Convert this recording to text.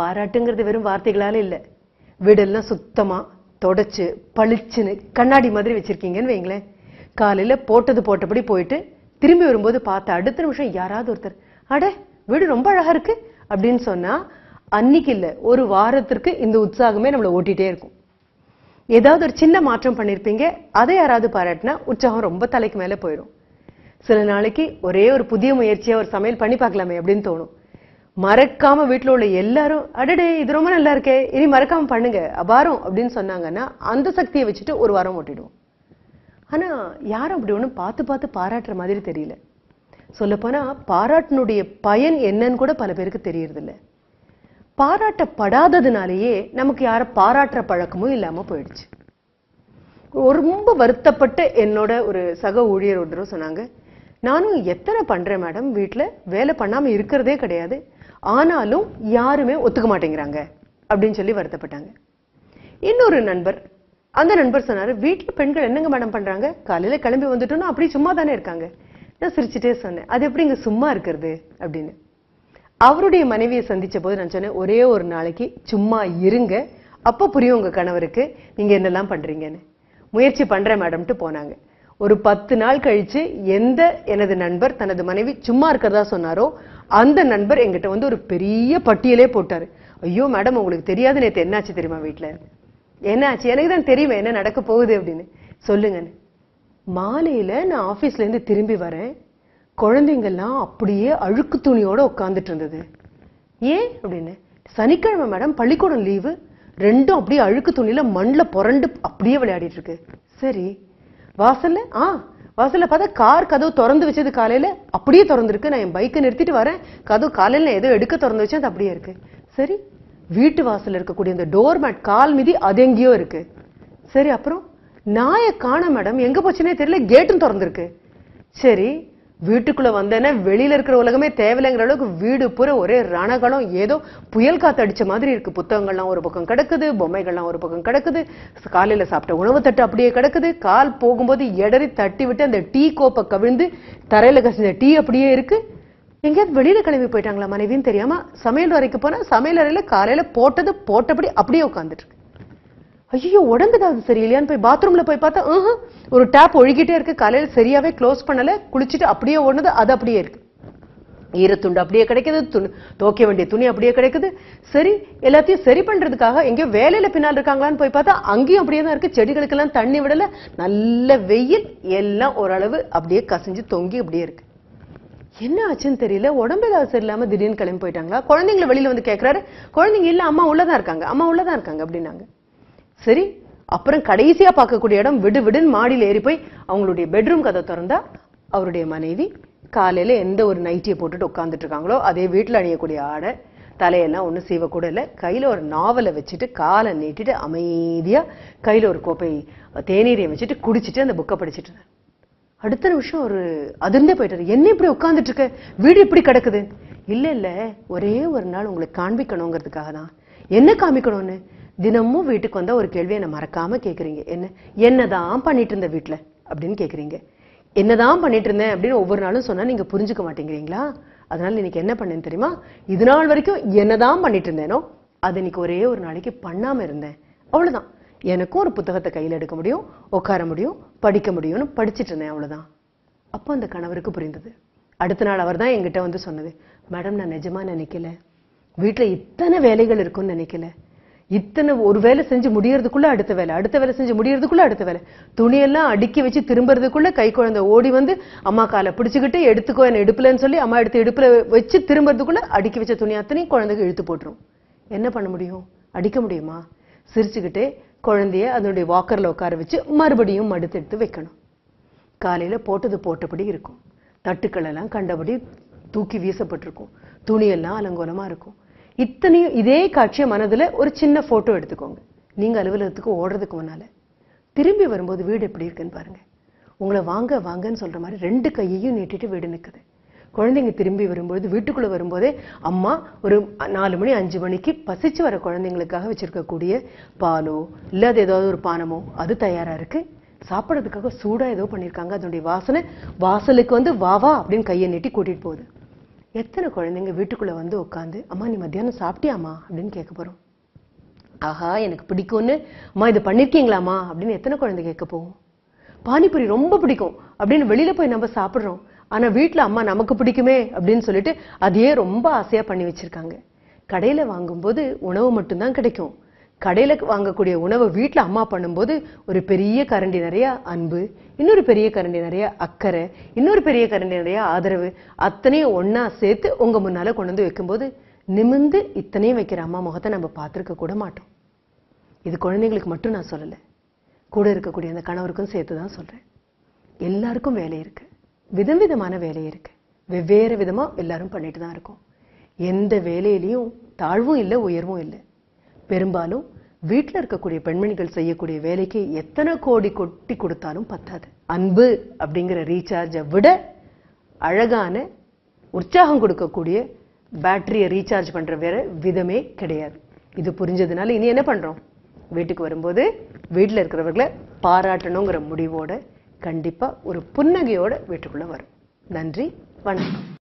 பாராட்டுங்கிறது வெறும் வார்த்தைகளால இல்லை. வீடெல்லாம் சுத்தமாக தொடச்சு பளிச்சுன்னு கண்ணாடி மாதிரி வச்சிருக்கீங்கன்னு வைங்களேன். காலையில் போட்டது போட்டபடி போயிட்டு திரும்பி வரும்போது பார்த்த அடுத்த நிமிஷம் யாராவது ஒருத்தர் அட வீடு ரொம்ப அழகாக இருக்கு அப்படின்னு சொன்னால் அன்னைக்கு இல்லை ஒரு வாரத்திற்கு இந்த உற்சாகமே நம்மளை ஓட்டிகிட்டே இருக்கும். ஏதாவது ஒரு சின்ன மாற்றம் பண்ணியிருப்பீங்க அதை யாராவது பாராட்டினா உற்சாகம் ரொம்ப தலைக்கு மேலே போயிடும் சில நாளைக்கு ஒரே ஒரு புதிய முயற்சியாக ஒரு சமையல் பண்ணி பார்க்கலாமே அப்படின்னு தோணும். மறக்காம வீட்டில் உள்ள எல்லாரும் அடடே இது ரொம்ப நல்லா இருக்கே இனி மறக்காம பண்ணுங்க அபாரம் அப்படின்னு சொன்னாங்கன்னா அந்த சக்தியை வச்சுட்டு ஒரு வாரம் ஓட்டிடுவோம். ஆனா யாரும் அப்படி ஒன்றும் பார்த்து பார்த்து பாராட்டுற மாதிரி தெரியல. சொல்லப்போனா பாராட்டினுடைய பயன் என்னன்னு கூட பல பேருக்கு தெரியறதில்ல. பாராட்டப்படாததுனாலேயே நமக்கு யாரை பாராட்டுற பழக்கமும் இல்லாம போயிடுச்சு. ஒரு ரொம்ப வருத்தப்பட்ட என்னோட ஒரு சக ஊழியர் ஒரு சொன்னாங்க நானும் எத்தனை பண்றேன் மேடம் வீட்டில் வேலை பண்ணாம இருக்கிறதே கிடையாது. ஆனாலும் யாருமே ஒத்துக்க மாட்டேங்கிறாங்க அப்படின்னு சொல்லி வருத்தப்பட்டாங்க. இன்னொரு நண்பர் அந்த நண்பர் சொன்னாரு வீட்டில் பெண்கள் என்னங்க மேடம் பண்றாங்க? காலையில கிளம்பி வந்துட்டோம்னா அப்படி சும்மா தானே இருக்காங்க. நான் சிரிச்சுட்டே சொன்னேன் அது எப்படிங்க சும்மா இருக்கிறது? அப்படின்னு. அவருடைய மனைவியை சந்திச்ச போது நான் சொன்னேன் ஒரே ஒரு நாளைக்கு சும்மா இருங்க. அப்போ புரியும் உங்க கணவருக்கு நீங்க என்னெல்லாம் பண்றீங்கன்னு. முயற்சி பண்றேன் மேடம்ட்டு போனாங்க. ஒரு பத்து நாள் கழிச்சு எந்த எனது நண்பர் தனது மனைவி சும்மா இருக்கிறதா சொன்னாரோ அந்த நண்பர் எங்கிட்ட வந்து ஒரு பெரிய பட்டியலே போட்டார். ஐயோ மேடம் உங்களுக்கு தெரியாது நேற்று என்னாச்சு தெரியுமா வீட்டில் என்னாச்சு? எனக்கு தான் தெரியுமே என்ன நடக்க போகுது அப்படின்னு. சொல்லுங்கன்னு மாலையில் நான் ஆஃபீஸ்லேருந்து திரும்பி வரேன். குழந்தைங்கள்லாம் அப்படியே அழுக்கு துணியோடு உட்காந்துட்டு இருந்தது. ஏன் அப்படின்னு. சனிக்கிழமை மேடம் பள்ளிக்கூடம் லீவு. ரெண்டும் அப்படியே அழுக்கு துணியில் மண்ணில் புரண்டு அப்படியே விளையாடிட்டு இருக்கு. சரி வாசல்ல? ஆ வாசல்ல பார்த்தா கார் கதவு திறந்து வச்சது காலையில. அப்படியே திறந்துருக்கு. நான் என் பைக்கை நிறுத்திட்டு வரேன். கதவு காலையில நான் ஏதோ எடுக்க திறந்து வச்சேன் அது அப்படியே இருக்கு. சரி வீட்டு வாசல்ல இருக்கக்கூடிய அந்த டோர் மேட் கால் மிதி அது எங்கேயோ இருக்கு. சரி அப்புறம் நாயை காண மேடம் எங்க போச்சுன்னே தெரியல. கேட்டும் திறந்துருக்கு. சரி வீட்டுக்குள்ள வந்தேன்னா வெளியில இருக்கிற உலகமே தேவையில்லைங்கிற அளவுக்கு வீடு பூரா ஒரே ரணகலம். ஏதோ புயல் காத்து அடிச்ச மாதிரி இருக்கு. புத்தகங்கள்லாம் ஒரு பக்கம் கிடக்குது பொம்மைகள்லாம் ஒரு பக்கம் கிடக்குது. காலையில சாப்பிட்ட உணவு தட்டு அப்படியே கிடக்குது. கால் போகும்போது எடறி தட்டி விட்டு அந்த டீ கோப்பை கவிழ்ந்து தரையில கசிஞ்ச டீ அப்படியே இருக்கு. எங்கேயாவது வெளியில கிளம்பி போயிட்டாங்களா மனைவின்னு தெரியாம சமையல் அறைக்கு போனா சமையல் அறையில காலையில போட்டது போட்டபடி அப்படியே உட்காந்துட்டு இருக்கு. ஐயோ உடம்பு அது சரியில்லையான்னு போய் பாத்ரூம்ல போய் பார்த்தா ஒரு டேப் ஒழுகிட்டே இருக்கு. காலையில் சரியாவே க்ளோஸ் பண்ணல. குளிச்சுட்டு அப்படியே ஒண்ணுது அது அப்படியே இருக்கு. ஈரத்துண்டு அப்படியே கிடைக்குது துணி துவைக்க வேண்டிய துணி அப்படியே கிடைக்குது. சரி எல்லாத்தையும் சரி பண்றதுக்காக எங்கேயோ வேலையில பின்னால் இருக்காங்களான்னு போய் பார்த்தா அங்கேயும் அப்படியே தான் இருக்கு. செடிகளுக்கெல்லாம் தண்ணி விடல. நல்ல வெயில் எல்லாம் ஓரளவு அப்படியே கசிஞ்சு தொங்கி அப்படியே இருக்கு. என்ன ஆச்சுன்னு தெரியல. உடம்பு ஏதாவது சரியில்லாம திடீர்னு கிளம்பி போயிட்டாங்களா? குழந்தைங்களை வெளியில வந்து கேக்குறாரு. குழந்தைங்க இல்ல அம்மா உள்ளதான் இருக்காங்க. அம்மா உள்ளதான் இருக்காங்க அப்படின்னாங்க. சரி அப்புறம் கடைசியா பார்க்கக்கூடிய இடம் விடு விடுன்னு மாடியில் ஏறி போய் அவங்களுடைய பெட்ரூம் கதை திறந்தா அவருடைய மனைவி காலையில எந்த ஒரு நைட்டியை போட்டுட்டு உட்காந்துட்ருக்காங்களோ அதே வீட்டில் அணியக்கூடிய ஆடை தலையெல்லாம் ஒன்றும் சீவக்கூட இல்லை. கையில் ஒரு நாவலை வச்சுட்டு காலை நீட்டிட்டு அமைதியாக கையில் ஒரு கோப்பை தேநீரையும் வச்சுட்டு குடிச்சிட்டு அந்த புக்கை படிச்சுட்டு அடுத்த நிமிஷம் ஒரு அதிர்ந்தே போயிட்டாரு. என்ன இப்படி உட்காந்துட்டு இருக்க? வீடு இப்படி கிடக்குது. இல்லை இல்லை ஒரே ஒரு நாள் உங்களுக்கு காண்பிக்கணுங்கிறதுக்காக தான் என்ன காமிக்கணும்னு தினமும் வீட்டுக்கு வந்தால் ஒரு கேள்வியை என்ன மறக்காமல் கேட்குறீங்க என்ன என்னதான் பண்ணிட்டு இருந்த வீட்டில் அப்படின்னு கேட்குறீங்க என்னதான் பண்ணிட்டு இருந்தேன் அப்படின்னு ஒவ்வொரு நாளும் சொன்னால் நீங்கள் புரிஞ்சுக்க மாட்டேங்கிறீங்களா? அதனால இன்னைக்கு என்ன பண்ணேன்னு தெரியுமா? இது நாள் வரைக்கும் என்னதான் பண்ணிட்டு இருந்தேனோ அது இன்னைக்கு ஒரே ஒரு நாளைக்கு பண்ணாமல் இருந்தேன். அவ்வளோதான் எனக்கும் ஒரு புத்தகத்தை கையில் எடுக்க முடியும் உட்கார முடியும் படிக்க முடியும்னு படிச்சிட்டு இருந்தேன் அவ்வளோதான் அப்போ அந்த கணவருக்கு புரிந்தது. அடுத்த நாள் அவர் தான் என்கிட்ட வந்து சொன்னது மேடம் நான் நிஜமா நினைக்கல. வீட்டில் இத்தனை வேலைகள் இருக்கும்னு நினைக்கல. இத்தனை ஒரு வேலை செஞ்சு முடியறதுக்குள்ள அடுத்த வேலை அடுத்த வேலை செஞ்சு முடியறதுக்குள்ள அடுத்த வேலை. துணியெல்லாம் அடுக்கி வச்சு திரும்புறதுக்குள்ள கை குழந்தை ஓடி வந்து அம்மா காலை பிடிச்சிக்கிட்டு எடுத்துக்கோ என்ன இடுப்புலன்னு சொல்லி அம்மா எடுத்து எடுப்பில் வச்சு திரும்புறதுக்குள்ள அடுக்கி வச்ச துணி அத்தனையும் குழந்தைக்கு இழுத்து போட்டுரும். என்ன பண்ண முடியும்? அடிக்க முடியுமா? சிரிச்சுக்கிட்டே குழந்தைய அதனுடைய வாக்கரில் உட்கார வச்சு மறுபடியும் மடுத்து எடுத்து வைக்கணும். காலையில் போட்டது போட்டபடி இருக்கும். தட்டுக்களெல்லாம் கண்டபடி தூக்கி வீசப்பட்டிருக்கும். துணியெல்லாம் அலங்கோலமாக இருக்கும். இத்தனையும் இதே காட்சியை மனதில் ஒரு சின்ன ஃபோட்டோ எடுத்துக்கோங்க. நீங்கள் அலுவலகத்துக்கு ஓடுறதுக்கு முன்னால். திரும்பி வரும்போது வீடு எப்படி இருக்குன்னு பாருங்க. உங்களை வாங்க வாங்கன்னு சொல்கிற மாதிரி ரெண்டு கையையும் நீட்டிட்டு வீடு நிற்குது குழந்தைங்க திரும்பி வரும்போது வீட்டுக்குள்ளே வரும்போதே அம்மா ஒரு நாலு மணி அஞ்சு மணிக்கு பசிச்சு வர குழந்தைங்களுக்காக வச்சுருக்கக்கூடிய பாலோ இல்லை அது ஏதாவது ஒரு பானமோ அது தயாராக இருக்குது சாப்பிட்றதுக்காக சூடாக ஏதோ பண்ணியிருக்காங்க அதனுடைய வாசனை வாசலுக்கு வந்து வா வா அப்படின்னு கையை நீட்டி கூட்டிகிட்டு போகுது. எத்தனை குழந்தைங்க வீட்டுக்குள்ளே வந்து உட்காந்து அம்மா நீ மத்தியானம் சாப்பிட்டியாம்மா? அப்படின்னு கேட்க போகிறோம் ஆஹா எனக்கு பிடிக்கும்னு. அம்மா இது பண்ணியிருக்கீங்களாம்மா அப்படின்னு எத்தனை குழந்தை கேட்க போகும் பானிபூரி ரொம்ப பிடிக்கும். அப்படின்னு வெளியில் போய் நம்ம சாப்பிட்றோம். ஆனால் வீட்டில் அம்மா நமக்கு பிடிக்குமே அப்படின்னு சொல்லிட்டு அதையே ரொம்ப ஆசையாக பண்ணி வச்சிருக்காங்க. கடையில் வாங்கும்போது உணவு மட்டும்தான் கிடைக்கும். கடையில் வாங்கக்கூடிய உணவை வீட்டில் அம்மா பண்ணும்போது ஒரு பெரிய கரண்டி நிறைய அன்பு இன்னொரு பெரிய கரண்டி நிறைய அக்கறை இன்னொரு பெரிய கரண்டி நிறைய ஆதரவு அத்தனையும் ஒன்றா சேர்த்து உங்கள் முன்னால் கொண்டு வந்து வைக்கும்போது நிமிந்து இத்தனையும் வைக்கிற அம்மா முகத்தை நம்ம பார்த்துருக்க கூட மாட்டோம். இது குழந்தைங்களுக்கு மட்டும் நான் சொல்லலை. கூட இருக்கக்கூடிய அந்த கணவருக்கும் சேர்த்து தான் சொல்கிறேன் எல்லாருக்கும் வேலை இருக்குது விதம் விதமான வேலை இருக்குது வெவ்வேறு விதமாக எல்லாரும் பண்ணிட்டு தான் இருக்கோம். எந்த வேலையிலையும் தாழ்வும் இல்லை உயர்வும் இல்லை. பெரும்பாலும் வீட்டில் இருக்கக்கூடிய பெண்மணிகள் செய்யக்கூடிய வேலைக்கு எத்தனை கோடி கொட்டி கொடுத்தாலும் பத்தாது. அன்பு அப்படிங்கிற ரீசார்ஜை விட அழகான உற்சாகம் கொடுக்கக்கூடிய பேட்டரியை ரீசார்ஜ் பண்ணுற வேற விதமே கிடையாது. இது புரிஞ்சதுனால இனி என்ன பண்ணுறோம் வீட்டுக்கு வரும்போது வீட்டில் இருக்கிறவர்களை பாராட்டணுங்கிற முடிவோட கண்டிப்பாக ஒரு புன்னகையோட வீட்டுக்குள்ளே வரும். நன்றி வணக்கம்.